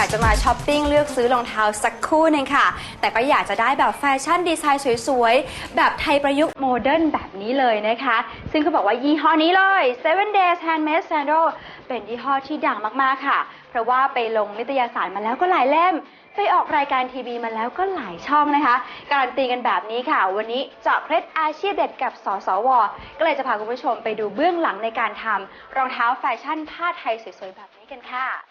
อยากจะมาช้อปปิ้งเลือกซื้อรองเท้าสักคู่หนึ่งค่ะ แต่ก็อยากจะได้แบบแฟชั่นดีไซน์สวยๆ แบบไทยประยุกต์โมเดิร์นแบบนี้เลยนะคะ ซึ่งเขาบอกว่ายี่ห้อนี้เลย Seven Days Handmade Sandal เป็นยี่ห้อที่ดังมากๆค่ะ เพราะว่าไปลงนิตยสารมาแล้วก็หลายเล่มไปออกรายการทีวีมาแล้วก็หลายช่องนะคะ การันตีกันแบบนี้ค่ะ วันนี้เจาะเคล็ดอาชีพเด็ดกับสสว ก็เลยจะพาคุณผู้ชมไปดูเบื้องหลังในการทำรองเท้าแฟชั่นผ้าไทยสวยๆแบบนี้กันค่ะ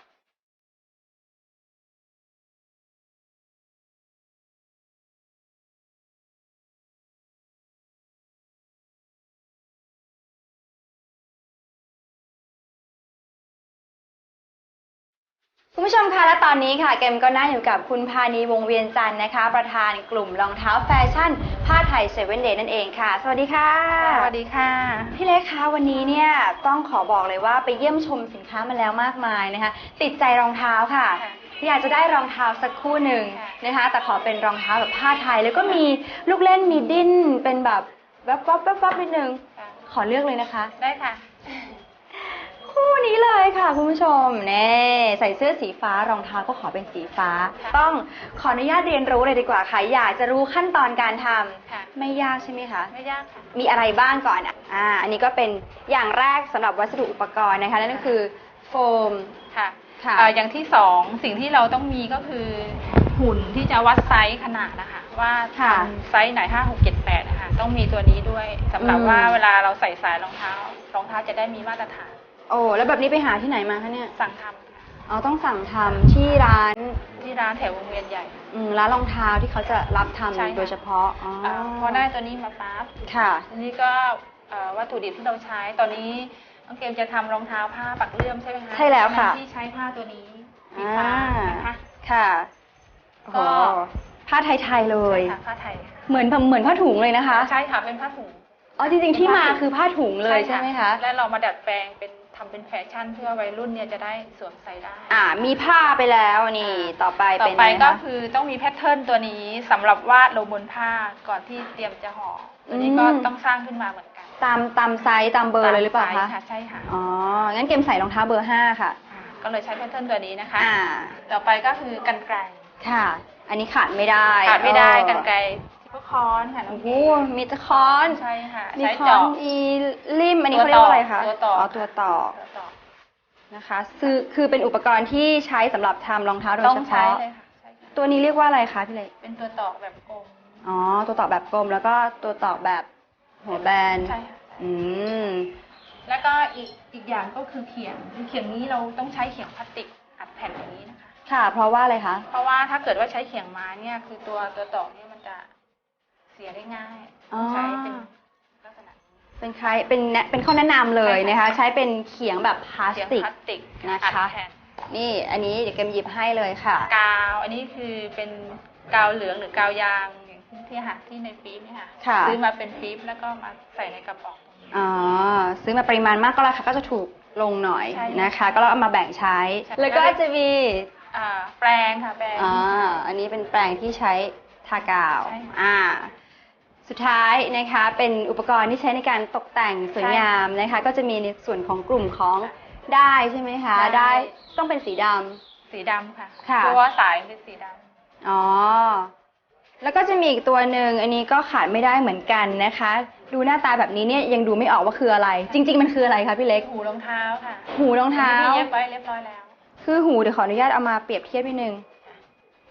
คุณผู้ชมคะและตอนนี้ค่ะเกมก็นั่งอยู่กับคุณพานีวงเวียนจันทร์นะคะ ประธานกลุ่มรองเท้าแฟชั่น ผ้าไทยเซเว่นเดย์นั่นเองค่ะ สวัสดีค่ะ สวัสดีค่ะ พี่เล็กคะวันนี้เนี่ยต้องขอบอกเลยว่าไปเยี่ยมชมสินค้ามาแล้วมากมายนะคะ ติดใจรองเท้าค่ะค่ะอยากจะได้รองเท้าสักคู่หนึ่งค่ะนะคะ แต่ขอเป็นรองเท้าแบบผ้าไทยแล้วก็มีลูกเล่นมีดิ้นเป็นแบบแวบวับแวบวับนิดนึงค่ะขอเลือกเลยนะคะ ได้ค่ะ คู่นี้เลยค่ะคุณผู้ชมเน่ใส่เสื้อสีฟ้ารองเท้าก็ขอเป็นสีฟ้าค่ะต้องขออนุญาตเรียนรู้เลยดีกว่าค่ะอยากจะรู้ขั้นตอนการทำค่ะ ไม่ยากใช่ไหมคะ ไม่ยากค่ะ มีอะไรบ้างก่อนอะอ่าอันนี้ก็เป็นอย่างแรกสำหรับวัสดุอุปกรณ์นะคะ นั่นก็คือโฟม ค่ะค่ะเอ่ออย่างที่สองสิ่งที่เราต้องมีก็คือหุ่นที่จะวัดไซส์ขนาดนะคะ ว่าค่ะทำไซส์ไหนห้าหกเจ็ดแปดนะคะต้องมีตัวนี้ด้วยสำหรับอืม ว่าเวลาเราใส่สายรองเท้ารองเท้าจะได้มีมาตรฐาน โอ้แล้วแบบนี้ไปหาที่ไหนมาคะเนี่ยสั่งทำค่ะอ๋อต้องสั่งทำที่ร้านที่ร้านแถววงเวียนใหญ่ อืมร้านรองเท้าที่เขาจะรับทำใช่ค่ะ โดยเฉพาะอ๋ออาพอได้ตัวนี้มาปั๊บค่ะ ทีนี้ก็เอ่อวัตถุดิบที่เราใช้ตอนนี้น้องเกมจะทำรองเท้าผ้าปักเลื่อมใช่ไหมคะใช่แล้วค่ะ ที่ใช้ผ้าตัวนี้สีอ่าฟ้านะคะ ค่ะโอ้โหก็ ผ้าไทยๆเลย ใช่ค่ะผ้าไทยเหมือนเหมือนผ้าถุงเลยนะคะ ใช่ค่ะเป็นผ้าถุง อ๋อจริงๆที่มาคือผ้าถุงเลยใช่ไหมคะและเรามาดัดแปลงเป็นทำเป็นแฟชั่นเพื่อวัยรุ่นเนี่ยจะได้สวมใส่ได้ อ่า มีผ้าไปแล้วนี่ต่อไปต่อเป็นไปอะไรก็คะคือต้องมีแพทเทิร์นตัวนี้สำหรับวาดลงบนผ้าก่อนที่เตรียมจะห่อตัวนี้ก็อืมต้องสร้างขึ้นมาเหมือนกัน ตามตามไซส์ตามเบอร์เลยหรือเปล่าตมคะไซส์ค่ะใช่ค่ะอ๋องั้นเกมใส่รองเท้าเบอร์ห้าค่ะอ่าก็เลยใช้แพทเทิร์นตัวนี้นะคะอ่าต่อไปก็คือกันไกรค่ะ อันนี้ขาดไม่ได้ขาดไม่ได้เออกันไกรที่พว กค้อนค่ะน้อโอ้งโหเกมีตะคอนใช่ค่ะ มีใช้คอเจาะนอีลิมอันนี้เขาเรียกว่าอะไรคะตัวต่ออ๋อ๋อตัวต่อตัวต่อนะคะคือคือเป็นอุปกรณ์ที่ใช้สำหรับทำรองเท้าโดยต้องเฉใช้พาะ เลยค่ะใช่ค่ะตัวนี้เรียกว่าอะไรคะพี่เล็กเป็นตัวต่อแบบกลมอ๋อ ตัวต่อแบบกลมแล้วก็ตัวต่อแบบหัวแบน ใช่ค่ะ อืม แล้วก็อีกอีกอย่างก็คือเขียงคือเขียงนี้เราต้องใช้เขียงพลาสติกอัดแผ่นอย่างนี้นะคะ ค่ะ เพราะว่าอะไรคะ เพราะว่าถ้าเกิดว่าใช้เขียงไม้เนี่ยคือตัวตัวต่อเนี่ยมันจะเสียได้ง่ายอ๋อ ใช้เป็นลักษณะนี้เป็นใครเป็นแนะเป็นข้อแนะนำเลยใช่ค่ะนะคะ ใช้เป็นเขียงแบบพลาสเขียงติก พลาสติกนะคะ อัดแผ่นนี่อันนี้เดี๋ยวเกมหยิบให้เลยค่ะ กาว อันนี้คือเป็นกาวเหลืองหรือกาวยางอย่างที่ค่ะที่ในปี๊บเนี่ยค่ะค่ะ ซื้อมาเป็นปี๊บแล้วก็มาใส่ในกระป๋องตรงนี้ อ๋อซื้อมาปริมาณมากก็ราคาก็จะถูกลงหน่อยใช่นะคะ ก็เราเอามาแบ่งใช้ ใช่ แล้วก็จะมีอ่าแปรงค่ะแปรง อ่าอันนี้เป็นแปรงที่ใช้ทากาว ใช่ค่ะอ่า สุดท้ายนะคะเป็นอุปกรณ์ที่ใช้ในการตกแต่งสวยใช่งามนะคะ ก็จะมีในส่วนของกลุ่มของได้ใช่ไหมคะได้ได้ ต้องเป็นสีดำสีดำค่ะค่ะเพราะว่าสายเป็นสีดำอ๋อแล้วก็จะมีอีกตัวหนึ่งอันนี้ก็ขาดไม่ได้เหมือนกันนะคะ ดูหน้าตาแบบนี้เนี่ยยังดูไม่ออกว่าคืออะไร จริง ๆ มันคืออะไรคะพี่เล็กหูรองเท้าค่ะ หูรองเท้าอันนี้เย็บไว้เรียบร้อยแล้ว คือหูเดี๋ยวขออนุญาตเอามาเปรียบเทียบนิดนึง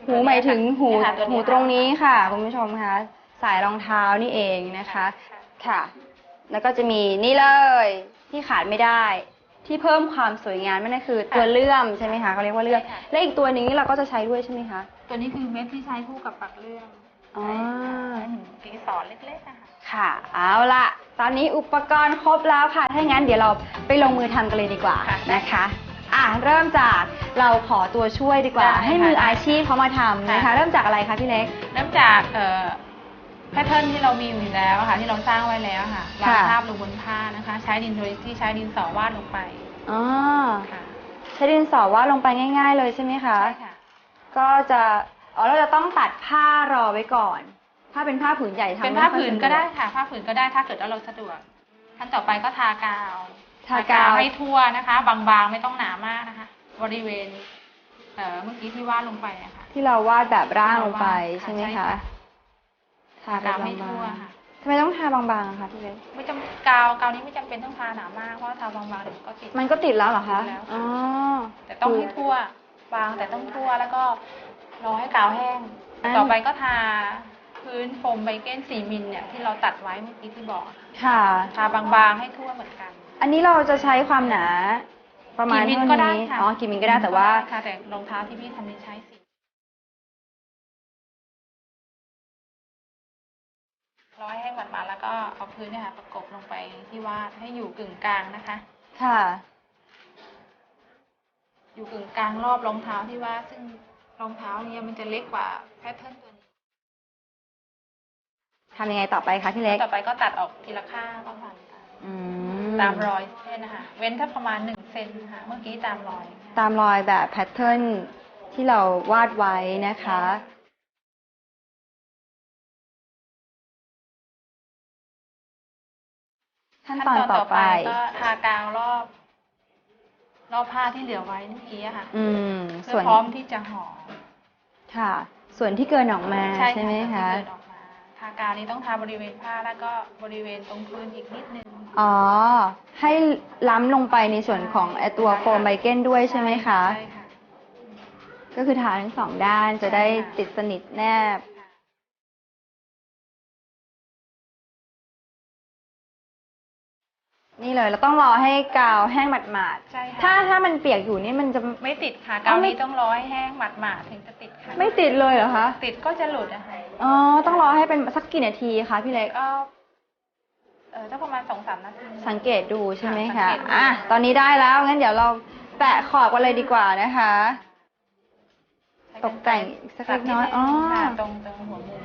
หูหมายถึงหูเนี่ยค่ะตัวนี้หูตรงนี้ค่ะคุณผู้ชมคะ สายรองเท้านี่เองนะคะ ค่ะ แล้วก็จะมีนี่เลยที่ขาดไม่ได้ ที่เพิ่มความสวยงามนั่นก็คือตัวเลื่อมใช่ไหมคะเขาเรียกว่าเลื่อม และอีกตัวหนึงนี่เราก็จะใช้ด้วยใช่ไหมคะ ตัวนี้คือเม็ดที่ใช้คู่กับปักเลื่อมอ๋อใช้เหมือนกีสอนเล็กๆนะคะค่ะ เอาละตอนนี้อุปกรณ์ครบแล้วค่ะ ถ้าอย่างนั้นเดี๋ยวเราไปลงมือทำกันเลยดีกว่าค่ะนะคะ อะเริ่มจากเราขอตัวช่วยดีกว่าได้ค่ะให้มืออาชีพเขามาทำนะคะค่ะเริ่มจากอะไรคะพี่เล็ก เริ่มจากเอ่อ แพทเทิร์นที่เรามีอยู่แล้วอะค่ะ ที่เราสร้างไว้แล้วค่ะวางค่ะ ภาพลงบนผ้านะคะ ใช้ดินโดยที่ใช้ดินสอวาดลงไปอ๋อค่ะใช้ดินสอวาดลงไปง่าย ๆ เลยใช่ไหมคะ ใช่ค่ะ ก็จะอ๋อเราจะต้องตัดผ้ารอไว้ก่อน ถ้าเป็นผ้าผืนใหญ่ทำเป็นไม่ผ้าค่อยผืนสะวก็ได้ค่ะ ผ้าผืนก็ได้ถ้าเกิดว่าเราสะดวกขั้นต่อไปก็ทากาวทากาว ให้ทั่วนะคะ บางๆไม่ต้องหนามากนะคะ บริเวณ เอ่อเมื่อกี้ที่วาดลงไปอะค่ะ ที่เราวาดแบบร่างลงไปค่ะใช่ไหมใช่คะ ค่ะ ทาไปกาวให้บาทั่วงค่ะ ๆทำไมต้องทาบางๆอะคะพี่เล็กไม่จำกาวกาวนี้ไม่จำเป็นต้องทาหนามากเพราะว่าทาบางๆเดี๋ยวมันก็ติด มันก็ติดแล้วเหรอคะติดแล้วค่ะ อ๋อแต่ต้องให้ทั่วบางแต่ต้องทั่วแล้วก็รอให้กาวแห้งอันต่อไปก็ทาพื้นโฟมไบเก้น4มิลเนี่ยที่เราตัดไว้เมื่อกี้ที่บอกค่ะ ทาบางๆให้ทั่วเหมือนกัน อันนี้เราจะใช้ความหนา ประมาณกี่มิลเท่าก็ได้นี้ค่ะ อ๋อกี่มิลก็ได้แต่ว่า ค่ะแต่รองเท้าที่พี่ทำนี่ใช้ รอให้แห้งหมาดๆแล้วก็เอาพื้นเนี่ยค่ะประกบลงไปที่วาดให้อยู่กึ่งกลางนะคะ ค่ะ อยู่กึ่งกลางรอบรองเท้าที่ว่าดซึ่งรองเท้าเนี่ยมันจะเล็กกว่าแพทเทิร์นตัวนี้ ทำยังไงต่อไปคะพี่เล็ก ต่อไปก็ตัดออกทีละข้างประมาณค่ะอืตามรอยเส้นนะคะเว้นถ้าประมาณหนึ่งเซนนะคะเมื่อกี้ตามรอย ตามรอยแบบแพทเทิร์นที่เราวาดไว้นะคะ ขั้นตอนต่อไป ก็ทากาวรอบ รอบผ้าที่เหลือไว้เมื่อกี้อะค่ะอืม เพื่ส่วอน พร้อมที่จะห่อค่ะ ส่วนที่เกินออกมาใช่ใช่ไหมค่ะคะที่เดินออกมาทากาวนี้ต้องทาบริเวณผ้าแล้วก็บริเวณตรงพื้นอีกนิดนึง อ๋อ ให้ล้ำลงไปในส่วนของไอตัวโฟมไบเกนด้วยใช่ไหมคะ ใช่ค่ะ ก็คือทาทั้งสองด้านจะได้ใช่ค่ะ ติดสนิทแนบ นี่เลยเราต้องรอให้กาวแห้งหมาดใช่ค่ะ ๆถ้าถ้ามันเปียกอยู่นี่มันจะ ไม่ติดค่ะอ๋อกาวไม่ นี้ต้องรอให้แห้งหมาดๆถึงจะติดค่ะไม่ติดเลยเหรอคะ ติดก็จะหลุดนะคะอ๋อ ต้องรอให้เป็นสักกี่นาทีคะพี่เล็ก ก็เออถ้าประมาณสองสามนาที สังเกตดูใช่ไหมค่ะคะ สังเกตดู อะ ตอนนี้ได้แล้ว งั้นเดี๋ยวเราแปะขอบกันเลยดีกว่านะคะตกแต่งอีกสักเล็กน้อยอ๋อ ค่ะตรงตรงหัวมุม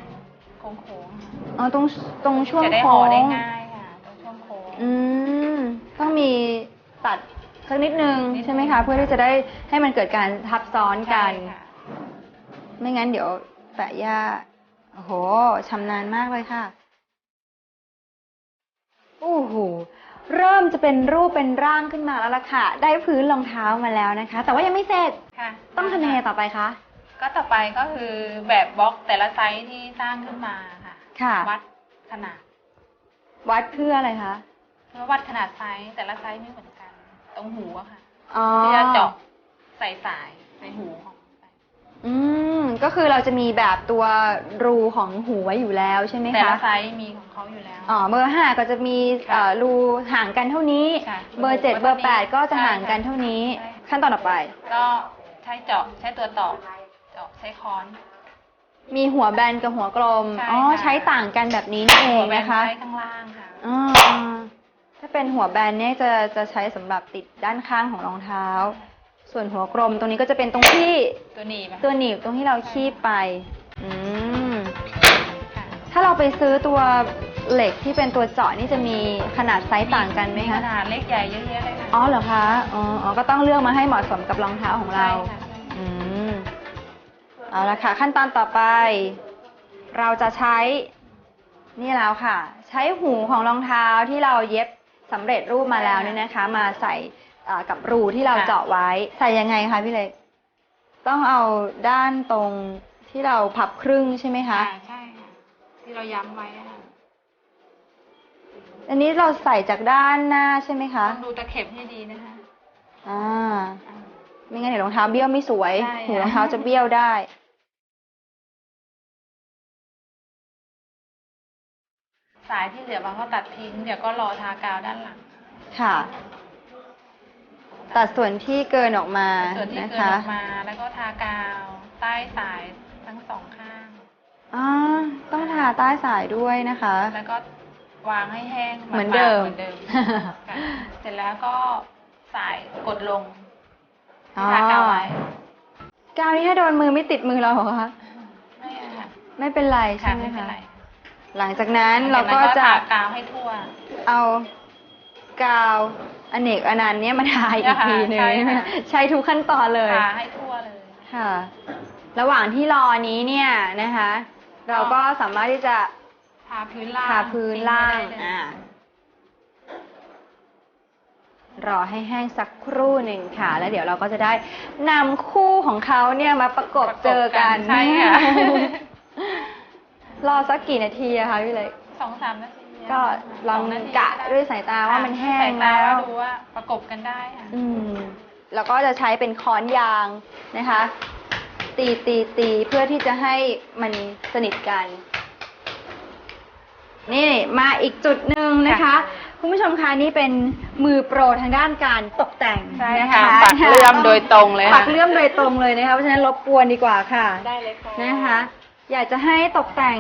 โค้งๆอ๋อ ตรงตรงช่วงจะได้โค้ห่อได้งง่ายค่ะตรงช่วงโค้งอืม ต้องมีตัดสักนิดนึงนิดนึงใช่ไหมคะ เพื่อที่จะได้ให้มันเกิดการทับซ้อนกัน ใช่ค่ะไม่งั้นเดี๋ยวแปะยากโอ้โหชำนาญมากเลยค่ะโอ้โหเริ่มจะเป็นรูปเป็นร่างขึ้นมาแล้วล่ะค่ะ ได้พื้นรองเท้ามาแล้วนะคะ แต่ว่ายังไม่เสร็จค่ะต้องทำยังไงต่อไปคะก็ต่อไปก็คือแบบบล็อกแต่ละไซส์ที่สร้างขึ้นมาค่ะค่ะ วัดขนาด วัดเพื่ออะไรคะ เพื่อวัดขนาดไซส์แต่ละไซส์ไม่เหมือนกัน ตรงหูอะค่ะอ๋อที่จะเจาะใส่สายใส่หูของใส่อืมก็คือเราจะมีแบบตัวรูของหูไว้อยู่แล้วใช่ไหมแต่คะละไซส์มีของเขาอยู่แล้ว อ๋อเบอร์ห้าก็จะมีค่ะเอ่อรูห่างกันเท่านี้ ค่ะเบอร์เจ็ดรูเบอร์แปดก็จะใช่ห่างกันค่ะเท่านี้ ใช่ขั้นตอนต่อไป ก็ใช้เจาะใช้ตัวตอกเจาะใช้ค้อน มีหัวแบนกับหัวกลม ใช่อ๋อ ค่ะ ใช้ต่างกันแบบนี้นี่เองหัวแบนนะคะ ใช้ข้างล่างค่ะอ๋อ ถ้าเป็นหัวแบนเนี่ยจะจะใช้สำหรับติดด้านข้างของรองเท้า ส่วนหัวกลมตรงนี้ก็จะเป็นตรงที่ตัวหนีบอะตัวหนีบตรงที่เราคีบไป อืม ค่ะถ้าเราไปซื้อตัวเหล็กที่เป็นตัวเจาะนี่จะมีขนาดไซส์ต่างกันไหมขคะ นาดเล็กใหญ่เยอะแยะเลยค่ะอ๋อเหรอคะ อ๋ออ๋อก็ต้องเลือกมาให้เหมาะสมกับรองเท้าของเรา ใช่ค่ะอืม เอาละค่ะ ขั้นตอนต่อไป เราจะใช้ นี่แล้วค่ะ ใช้หูของรองเท้าที่เราเย็บ สำเร็จรูปมาแล้วเนี่ยนะคะ มาใส่เอ่อกับรูที่เราเจาะไว้ ใส่ยังไงคะพี่เล็ก ต้องเอาด้านตรงที่เราพับครึ่งใช่ไหมคะ อ่าใช่ค่ะที่เราย้ำไว้อะค่ะอันนี้เราใส่จากด้านหน้าใช่ไหมคะ ต้องดูตะเข็บให้ดีนะคะอ่า อ่า ไม่งั้นเดี๋ยวรองเท้าเบี้ยวไม่สวยใช่หูค่ะรองเท้าจะเบี้ยวได้ สายที่เหลือบางก็ตัดทิ้ง เดี๋ยวก็รอทากาวด้านหลัง ค่ะ ตัดส่วนที่เกินออกมาส่วนที่นะเกินคะออกมา แล้วก็ทากาวใต้สายทั้งสองข้างอ๋อต้องทาใต้สายด้วยนะคะ แล้วก็วางให้แห้งเหมือนเดิม เหมือนเดิมค่ะเสร็จแล้วก็สายกดลงอ๋อทากาวไว้กาวนี้ถ้าโดนมือไม่ติดมือเราเหรอคะ ไม่อะค่ะไม่เป็นไรค่ะใช่ไหมไม่เป็นคะ ไร หลังจากนั้นเราจากนั้นก็จะทากาวให้ทั่ว เอากาวอเนกอนันต์เนี้ยมาทาอีกทีหนึงใช่ค่ะใช้ทุกขั้นตอนเลยทาให้ทั่วเลยค่ะ ระหว่างที่รอนี้เนี่ยนะคะ เราก็สามารถที่จะทาพื้นล่างทาพื้นล่างทิ้ไว้ได้เลยอ่ารอให้แห้งสักครู่หนึ่งค่ะ แล้วเดี๋ยวเราก็จะได้นำคู่ของเขาเนี่ยมาประกบเจอกันใช่ค่ะ รอสักกี่นาทีอะคะพี่เล็ก สองสามนาทีก็ลองสนาทีกะได้วยสายตาว่ามันแห้งสายตาแล้ว ดูว่าประกบกันได้ค่ะอืม แล้วก็จะใช้เป็นค้อนยางนะคะ ตีตีตีเพื่อที่จะให้มันสนิทกัน นี่มาอีกจุดหนึ่งนะคะค่ะคุณผู้ชมคะนี่เป็นมือโปรทางด้านการตกแต่งใช่นะค่ะคะปักเลื่อมโดยตรงเลยค่ะปักเลื่อมโดยตรงเลยนะคะเพราะฉะนั้นรบกวนดีกว่าค่ะได้เลยค่ะ นะคะ อยากจะให้ตกแต่ง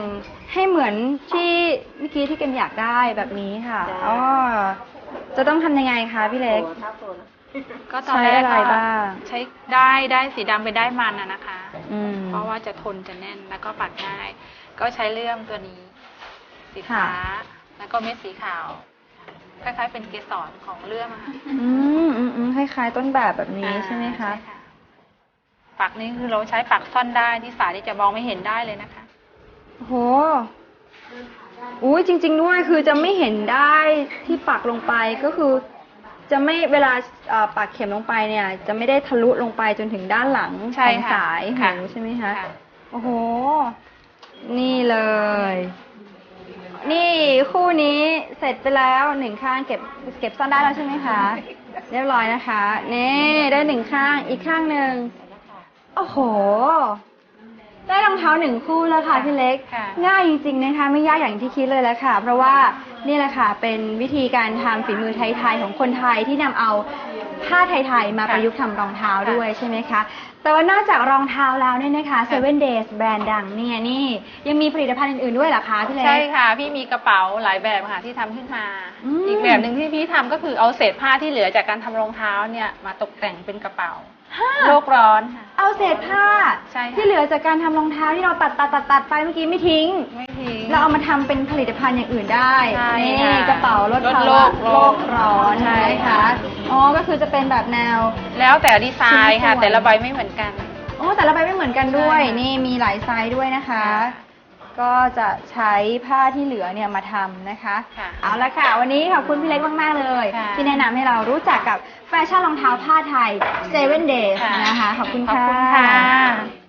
ให้เหมือนที่เมื่อกี้ที่เกมอยากได้แบบนี้ค่ะได้อ๋อจะต้องทำยังไงคะพี่เล็ก ก็ตอนแรกใช้อะไรก็บ้าง ใช้ได้ได้สีดำไปได้มันนะนะคะ อืม เพราะว่าจะทนจะแน่นแล้วก็ปัดง่าย ก็ใช้เลื่อมตัวนี้ สีค่ะฟ้าแล้วก็เม็ดสีขาว คล้ายๆเป็นเกสรของเลื่อมอะค่ะอืมอืมอืมคล้ายๆต้นแบบแบบนี้อ่าใช่ไหมคะ ใช่ ปักนี้คือเราใช้ปักซ่อนได้ที่สายที่จะมองไม่เห็นได้เลยนะคะ โอ้โหอุ้ยจริง ๆ ด้วยคือจะไม่เห็นได้ที่ปักลงไปก็คือจะไม่เวลาเอ่อปักเข็มลงไปเนี่ย จะไม่ได้ทะลุลงไปจนถึงด้านหลังใช่ของค่ะสายค่ะหูใช่ไหมคะค่ะโอ้โห นี่เลย นี่คู่นี้เสร็จไปแล้วหนึ่งข้างเก็บเก็บซ่อนได้แล้วใช่ไหมคะ เรียบร้อยนะคะ นี่ได้หนึ่งข้างอีกข้างหนึ่ง โอ้โห ได้รองเท้าหนึ่งคู่แล้วค่ะพี่เล็ก ค่ะ ง่ายจริงๆนะคะไม่ยากอย่างที่คิดเลยแหละค่ะ เพราะว่านี่แหละค่ะเป็นวิธีการทำฝีมือไทยๆของคนไทยที่นำเอาผ้าไทยๆมาประยุกต์ทำรองเท้าด้วยใช่ไหมคะ แต่ว่านอกจากรองเท้าแล้วเนี่ยนะคะ Seven Days แบรนด์ดังเนี่ยนี่ยังมีผลิตภัณฑ์อื่นๆด้วยเหรอคะพี่เล็ก ใช่ค่ะ พี่มีกระเป๋าหลายแบบค่ะที่ทำขึ้นมา อืม อีกแบบหนึ่งที่พี่ทำก็คือเอาเศษผ้าที่เหลือจากการทำรองเท้าเนี่ยมาตกแต่งเป็นกระเป๋าฮะ โลกร้อนค่ะ เอาเศษผ้าใช่ค่ะ ที่เหลือจากการทำรองเท้าที่เราตัดตัดตัดตัดไปเมื่อกี้ไม่ทิ้ง ไม่ทิ้ง เราเอามาทำเป็นผลิตภัณฑ์อย่างอื่นได้ใช่นี่ค่ะกระเป๋าลดลดภาโลวะกโลกร้อนใช่ใช่ไหมค่ะ คะอ๋อก็คือจะเป็นแบบแนว แล้วแต่ดีไซน์ค่ะ ชิ้นส่วน แต่ละใบไม่เหมือนกัน โอ้แต่ละใบไม่เหมือนกันด้วย ใช่ค่ะ นี่มีหลายไซส์ด้วยนะคะ ก็จะใช้ผ้าที่เหลือเนี่ยมาทำนะคะ ค่ะเอาละค่ะ วันนี้ขอบคุณพี่เล็กมาก ๆ เลย ค่ะที่แนะนำให้เรารู้จักกับแฟชั่นรองเท้าผ้าไทย Seven Days ค่ะนะคะ ขอบคุณ ขอบค่ะคุณค่ะ